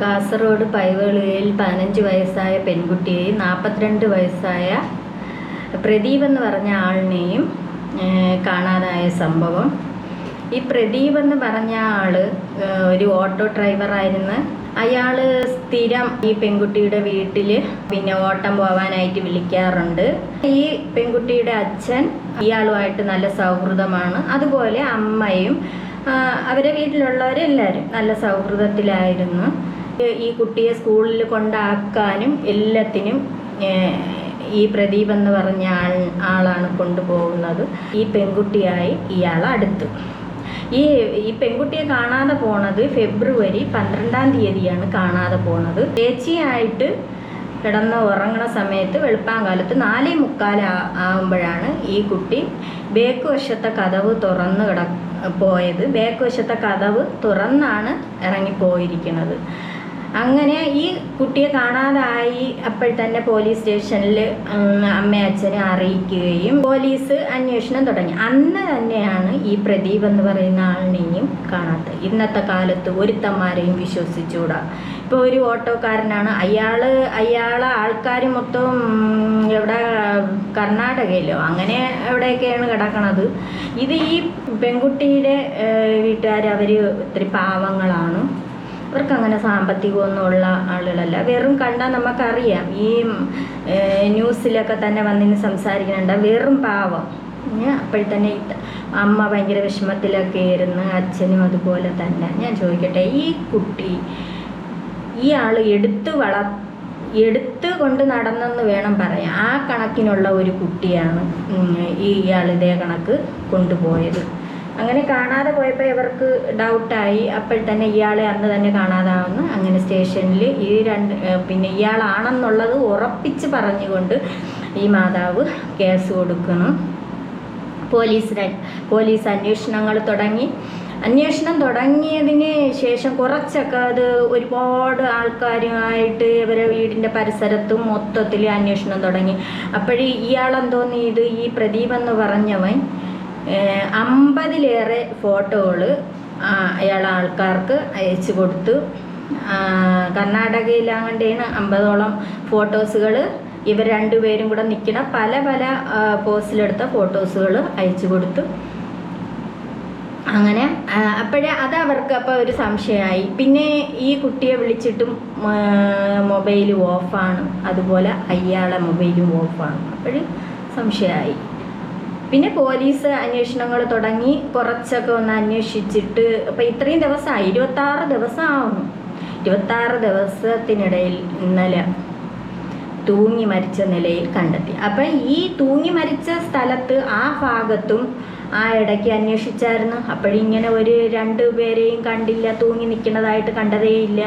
കാസർഗോഡ് പൈവളിയിൽ പതിനഞ്ച് വയസ്സായ പെൺകുട്ടിയെയും നാൽപ്പത്തിരണ്ട് വയസ്സായ പ്രദീപ് എന്ന് പറഞ്ഞ ആളിനെയും കാണാതായ സംഭവം. ഈ പ്രദീപ് എന്ന് പറഞ്ഞ ആൾ ഒരു ഓട്ടോ ഡ്രൈവറായിരുന്നു അയാൾ സ്ഥിരം ഈ പെൺകുട്ടിയുടെ വീട്ടിൽ പിന്നെ ഓട്ടം പോവാനായിട്ട് വിളിക്കാറുണ്ട്. ഈ പെൺകുട്ടിയുടെ അച്ഛൻ ഇയാളുമായിട്ട് നല്ല സൗഹൃദമാണ്. അതുപോലെ അമ്മയും അവരെ വീട്ടിലുള്ളവരെല്ലാവരും നല്ല സൗഹൃദത്തിലായിരുന്നു. ഈ കുട്ടിയെ സ്കൂളിൽ കൊണ്ടാക്കാനും എല്ലാത്തിനും ഈ പ്രദീപ് എന്ന് പറഞ്ഞ ആൾ ആളാണ് കൊണ്ടുപോകുന്നത്. ഈ പെൺകുട്ടിയായി ഇയാൾ അടുത്തു. ഈ ഈ പെൺകുട്ടിയെ കാണാതെ പോണത് ഫെബ്രുവരി പന്ത്രണ്ടാം തീയതിയാണ് കാണാതെ പോണത്. ചേച്ചിയായിട്ട് കിടന്ന് ഉറങ്ങണ സമയത്ത് വെളുപ്പാങ്കാലത്ത് നാലേ മുക്കാൽ ആകുമ്പോഴാണ് ഈ കുട്ടി ബേക്ക് വശത്തെ കഥവ് തുറന്ന് കിട പോയത്. ബേക്ക് വശത്തെ കഥവ് തുറന്നാണ് ഇറങ്ങിപ്പോയിരിക്കുന്നത്. അങ്ങനെ ഈ കുട്ടിയെ കാണാതായി അപ്പോൾ തന്നെ പോലീസ് സ്റ്റേഷനിൽ അമ്മ അച്ഛനെ അറിയിക്കുകയും പോലീസ് അന്വേഷണം തുടങ്ങി. അന്ന് തന്നെയാണ് ഈ പ്രദീപ് എന്ന് പറയുന്ന ആളിനെയും കാണാത്തത് ഇന്നത്തെ കാലത്ത് ഒരുത്തന്മാരെയും വിശ്വസിച്ചുകൂടാ. ഇപ്പോൾ ഒരു ഓട്ടോക്കാരനാണ്. അയാൾ അയാളെ ആൾക്കാർ മൊത്തം എവിടെ കർണാടകയിലോ അങ്ങനെ എവിടെയൊക്കെയാണ് കിടക്കണത്? ഇത് ഈ പെൺകുട്ടിയുടെ വീട്ടുകാർ അവർ ഒത്തിരി പാവങ്ങളാണ്. അവർക്ക് അങ്ങനെ സാമ്പത്തികമൊന്നുമുള്ള ആളുകളല്ല. വെറും കണ്ടാൽ നമുക്കറിയാം. ഈ ന്യൂസിലൊക്കെ തന്നെ വന്നിന് സംസാരിക്കുന്നുണ്ട്. വെറും പാവം. അപ്പോഴത്തന്നെ അമ്മ ഭയങ്കര വിഷമത്തിലൊക്കെ ആയിരുന്നു അച്ഛനും അതുപോലെ തന്നെ. ഞാൻ ചോദിക്കട്ടെ ഈ കുട്ടി ഈ ആൾ എടുത്തു വള എടുത്തു കൊണ്ട് നടന്നെന്ന് വേണം പറയാം ആ കണക്കിനുള്ള ഒരു കുട്ടിയാണ് ഈ ഇയാൾ ഇതേ കണക്ക് കൊണ്ടുപോയത്. അങ്ങനെ കാണാതെ പോയപ്പോൾ ഇവർക്ക് ഡൗട്ടായി അപ്പോൾ തന്നെ ഇയാളെ അന്ന് തന്നെ കാണാതാവുന്നു. അങ്ങനെ സ്റ്റേഷനിൽ ഈ രണ്ട് പിന്നെ ഇയാളാണെന്നുള്ളത് ഉറപ്പിച്ച് പറഞ്ഞുകൊണ്ട് ഈ മാതാവ് കേസ് കൊടുക്കുന്നു. പോലീസ് പോലീസ് അന്വേഷണങ്ങൾ തുടങ്ങി. അന്വേഷണം തുടങ്ങിയതിന് ശേഷം കുറച്ചൊക്കെ അത് ഒരുപാട് ആൾക്കാരുമായിട്ട് ഇവരെ വീടിന്റെ പരിസരത്തും മൊത്തത്തിൽ അന്വേഷണം തുടങ്ങി. അപ്പോഴേ ഇയാളെന്തോന്ന് ഇത് ഈ പ്രദീപ് എന്ന് പറഞ്ഞവൻ അമ്പതിലേറെ ഫോട്ടോകൾ അയാൾ ആൾക്കാർക്ക് അയച്ചു കൊടുത്തു. കർണാടകയിലാകണ്ടേണ് അമ്പതോളം ഫോട്ടോസുകൾ ഇവർ രണ്ടുപേരും കൂടെ നിൽക്കുന്ന പല പല പോസ്റ്റിലെടുത്ത ഫോട്ടോസുകൾ അയച്ചു കൊടുത്തു. അങ്ങനെ അപ്പോഴേ അത് അവർക്ക് അപ്പോൾ ഒരു സംശയമായി. പിന്നെ ഈ കുട്ടിയെ വിളിച്ചിട്ടും മൊബൈൽ ഓഫാണ്. അതുപോലെ അയാളെ മൊബൈലും ഓഫാണ്. അപ്പോൾ സംശയമായി. പിന്നെ പോലീസ് അന്വേഷണങ്ങൾ തുടങ്ങി കുറച്ചൊക്കെ ഒന്ന് അന്വേഷിച്ചിട്ട് അപ്പോൾ ഇത്രയും ദിവസമായി ഇരുപത്താറ് ദിവസം ആവുന്നു ഇരുപത്താറ് ദിവസത്തിനിടയിൽ ഇന്നലെ തൂങ്ങി മരിച്ച നിലയിൽ കണ്ടെത്തി. അപ്പം ഈ തൂങ്ങി മരിച്ച സ്ഥലത്ത് ആ ഭാഗത്തും ആ ഇടയ്ക്ക് അന്വേഷിച്ചായിരുന്നു. അപ്പോഴിങ്ങനെ ഒരു രണ്ട് പേരെയും കണ്ടില്ല തൂങ്ങി നിൽക്കുന്നതായിട്ട് കണ്ടതേയില്ല.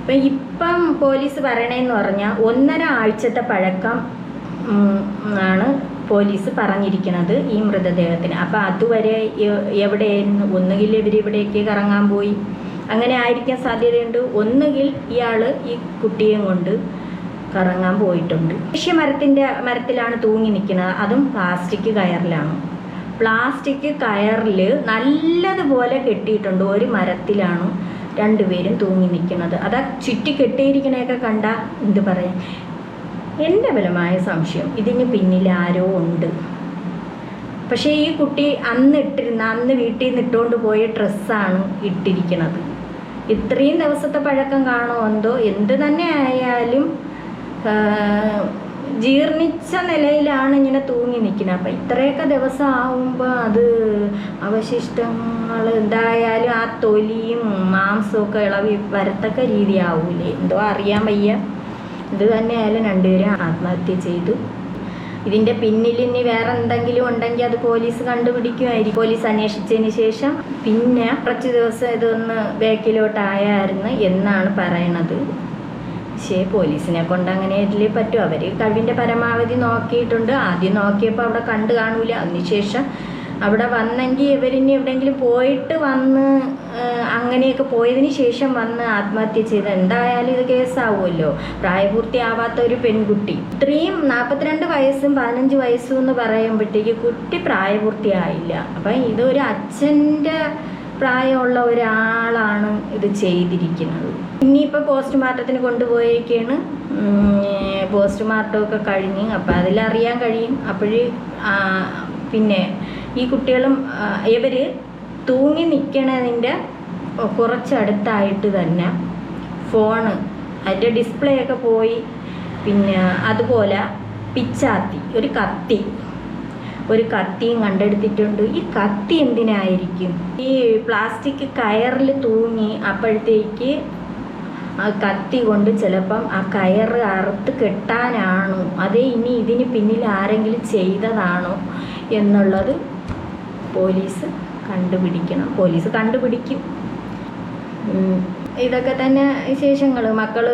അപ്പം ഇപ്പം പോലീസ് പറയണേന്ന് പറഞ്ഞാൽ ഒന്നര ആഴ്ചത്തെ പഴക്കം ആണ് പോലീസ് പറഞ്ഞിരിക്കുന്നത് ഈ മൃതദേഹത്തിന്. അപ്പം അതുവരെ എവിടെയായിരുന്നു? ഒന്നുകിൽ ഇവർ ഇവിടേക്ക് കറങ്ങാൻ പോയി. അങ്ങനെ ആയിരിക്കാൻ സാധ്യതയുണ്ട്. ഒന്നുകിൽ ഇയാൾ ഈ കുട്ടിയെയും കൊണ്ട് കറങ്ങാൻ പോയിട്ടുണ്ട്. കൃഷി മരത്തിന്റെ മരത്തിലാണ് തൂങ്ങി നിൽക്കുന്നത്. അതും പ്ലാസ്റ്റിക് കയറിലാണ്. പ്ലാസ്റ്റിക് കയറിൽ നല്ലതുപോലെ കെട്ടിയിട്ടുണ്ട്. ഒരു മരത്തിലാണ് രണ്ടുപേരും തൂങ്ങി നിൽക്കുന്നത്. അതാ ചുറ്റി കെട്ടിയിരിക്കണേക്കെ കണ്ട എന്ത് പറയാൻ എന്റെ ബലമായ സംശയം. ഇതിന് പിന്നിൽ ആരോ ഉണ്ട്. പക്ഷേ ഈ കുട്ടി അന്ന് ഇട്ടിരുന്ന അന്ന് വീട്ടിൽ നിന്ന് ഇട്ടുകൊണ്ട് പോയ ഡ്രസ്സാണ് ഇട്ടിരിക്കുന്നത് ഇത്രയും ദിവസത്തെ പഴക്കം കാണോ എന്തോ എന്ത് തന്നെ ആയാലും ജീർണിച്ച നിലയിലാണ് ഇങ്ങനെ തൂങ്ങി നിൽക്കുന്നത്. അപ്പം ഇത്രയൊക്കെ ദിവസം ആവുമ്പോൾ അത് അവശിഷ്ടങ്ങൾ എന്തായാലും ആ തൊലിയും മാംസവും ഒക്കെ ഇളവി വരത്തക്ക രീതിയാവൂലേ? എന്തോ അറിയാൻ വയ്യ. ഇത് തന്നെയായാലും രണ്ടുപേരും ആത്മഹത്യ ചെയ്തു. ഇതിന്റെ പിന്നിൽ ഇനി വേറെ എന്തെങ്കിലും ഉണ്ടെങ്കിൽ അത് പോലീസ് കണ്ടുപിടിക്കുമായിരിക്കും. പോലീസ് അന്വേഷിച്ചതിന് ശേഷം പിന്നെ കുറച്ച് ദിവസം ഇതൊന്ന് ബാക്കിലോട്ടായായിരുന്നു എന്നാണ് പറയണത്. പക്ഷേ പോലീസിനെ കൊണ്ട് അങ്ങനെ ഇതിലേ പറ്റും. അവർ കഴിവിന്റെ പരമാവധി നോക്കിയിട്ടുണ്ട്. ആദ്യം നോക്കിയപ്പോൾ അവിടെ കണ്ടു കാണൂല. അതിനുശേഷം അവിടെ വന്നെങ്കിൽ ഇവരിനി എവിടെയെങ്കിലും പോയിട്ട് വന്ന് അങ്ങനെയൊക്കെ പോയതിന് ശേഷം വന്ന് ആത്മഹത്യ ചെയ്ത് എന്തായാലും ഇത് കേസാവുമല്ലോ. പ്രായപൂർത്തിയാവാത്ത ഒരു പെൺകുട്ടി. ഇത്രയും നാൽപ്പത്തിരണ്ട് വയസ്സും പതിനഞ്ച് വയസ്സും എന്ന് പറയുമ്പോഴത്തേക്ക് കുട്ടി പ്രായപൂർത്തിയായില്ല. അപ്പം ഇതൊരു അച്ഛന്റെ പ്രായമുള്ള ഒരാളാണ് ഇത് ചെയ്തിരിക്കുന്നത്. ഇനിയിപ്പോൾ പോസ്റ്റ്മോർട്ടത്തിന് കൊണ്ടുപോയേക്കാണ് പോസ്റ്റ്മോർട്ടമൊക്കെ കഴിഞ്ഞ്. അപ്പം അതിലറിയാൻ കഴിയും. അപ്പോഴ് പിന്നെ ഈ കുട്ടികളും ഇവർ തൂങ്ങി നിൽക്കണതിന്റെ കുറച്ചടുത്തായിട്ട് തന്നെ ഫോണ് അതിന്റെ ഡിസ്പ്ലേ ഒക്കെ പോയി പിന്നെ അതുപോലെ പിച്ചാത്തി ഒരു കത്തി ഒരു കത്തിയും കണ്ടെടുത്തിട്ടുണ്ട്. ഈ കത്തി എന്തിനായിരിക്കും? ഈ പ്ലാസ്റ്റിക് കയറിൽ തൂങ്ങി അപ്പോഴത്തേക്ക് ആ കത്തി കൊണ്ട് ചിലപ്പം ആ കയറ് അറുത്ത് കെട്ടാനാണോ? അതേ ഇനി ഇതിന് പിന്നിൽ ആരെങ്കിലും ചെയ്തതാണോ എന്നുള്ളത് പോലീസ് കണ്ടുപിടിക്കണം. പോലീസ് കണ്ടുപിടിക്കും. ഇതൊക്കെ തന്നെ വിശേഷങ്ങൾ മക്കൾ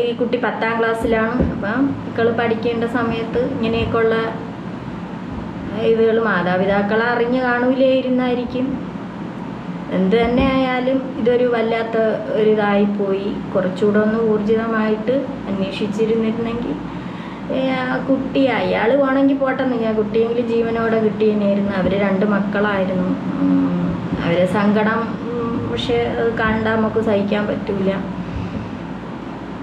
ഈ കുട്ടി പത്താം ക്ലാസ്സിലാണ്. അപ്പം മക്കൾ പഠിക്കേണ്ട സമയത്ത് ഇങ്ങനെയൊക്കെയുള്ള ഇതുകൾ മാതാപിതാക്കളെ അറിഞ്ഞു കാണൂലായിരുന്നായിരിക്കും എന്ത് തന്നെ ആയാലും ഇതൊരു വല്ലാത്ത ഒരു ഇതായി പോയി കുറച്ചുകൂടെ ഒന്ന് ഊർജിതമായിട്ട് അന്വേഷിച്ചിരുന്നിരുന്നെങ്കിൽ കുട്ടി അയാൾ വേണമെങ്കിൽ പോട്ടെന്ന്. ഞാൻ കുട്ടിയെങ്കിലും ജീവനോടെ കിട്ടി തന്നെയായിരുന്നു അവർ രണ്ട് മക്കളായിരുന്നു. അവരെ സങ്കടം പക്ഷെ അത് കണ്ടാൽ നമുക്ക് സഹിക്കാൻ പറ്റൂല.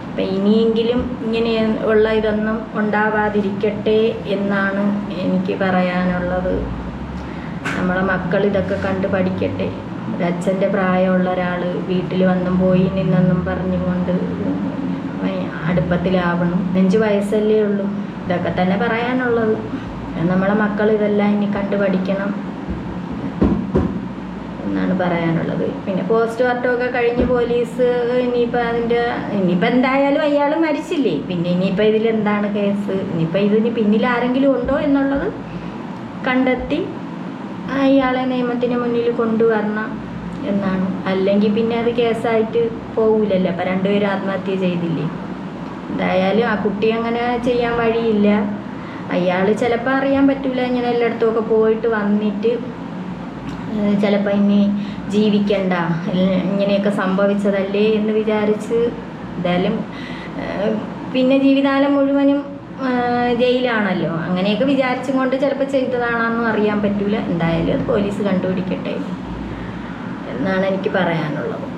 അപ്പം ഇനിയെങ്കിലും ഇങ്ങനെ ഉള്ള ഇതൊന്നും ഉണ്ടാവാതിരിക്കട്ടെ എന്നാണ് എനിക്ക് പറയാനുള്ളത്. നമ്മളെ മക്കൾ ഇതൊക്കെ കണ്ട് പഠിക്കട്ടെ. ഒരച്ഛന്റെ പ്രായമുള്ള ഒരാൾ വീട്ടിൽ വന്നും പോയി നിന്നെന്നും പറഞ്ഞുകൊണ്ട് അടുപ്പത്തിലാവണം. അഞ്ച് വയസ്സല്ലേ ഉള്ളൂ. ഇതൊക്കെ തന്നെ പറയാനുള്ളത്. നമ്മളെ മക്കൾ ഇതെല്ലാം ഇനി കണ്ടു പഠിക്കണം എന്നാണ് പറയാനുള്ളത്. പിന്നെ പോസ്റ്റ് മോർട്ടമൊക്കെ കഴിഞ്ഞ് പോലീസ് ഇനിയിപ്പോൾ അതിന്റെ ഇനിയിപ്പോൾ എന്തായാലും അയാൾ മരിച്ചില്ലേ? പിന്നെ ഇനിയിപ്പോൾ ഇതിലെന്താണ് കേസ്? ഇനിയിപ്പോൾ ഇതിന് പിന്നിൽ ആരെങ്കിലും ഉണ്ടോ എന്നുള്ളത് കണ്ടെത്തി അയാളെ നിയമത്തിന് മുന്നിൽ കൊണ്ടുവരണം എന്നാണ്. അല്ലെങ്കിൽ പിന്നെ അത് കേസായിട്ട് പോകില്ലല്ലോ അപ്പം രണ്ടുപേരും ആത്മഹത്യ ചെയ്തില്ലേ? എന്തായാലും ആ കുട്ടി അങ്ങനെ ചെയ്യാൻ വഴിയില്ല. അയാൾ ചിലപ്പോൾ അറിയാൻ പറ്റില്ല ഇങ്ങനെ എല്ലായിടത്തും ഒക്കെ പോയിട്ട് വന്നിട്ട് ചിലപ്പോൾ ഇനി ജീവിക്കണ്ട. ഇങ്ങനെയൊക്കെ സംഭവിച്ചതല്ലേ എന്ന് വിചാരിച്ച് എന്തായാലും പിന്നെ ജീവിതകാലം മുഴുവനും ജയിലാണല്ലോ. അങ്ങനെയൊക്കെ വിചാരിച്ചും കൊണ്ട് ചിലപ്പോൾ ചെയ്തതാണെന്നും അറിയാൻ പറ്റൂല. എന്തായാലും പോലീസ് കണ്ടുപിടിക്കട്ടെ. എന്നാണ് എനിക്ക് പറയാനുള്ളത്.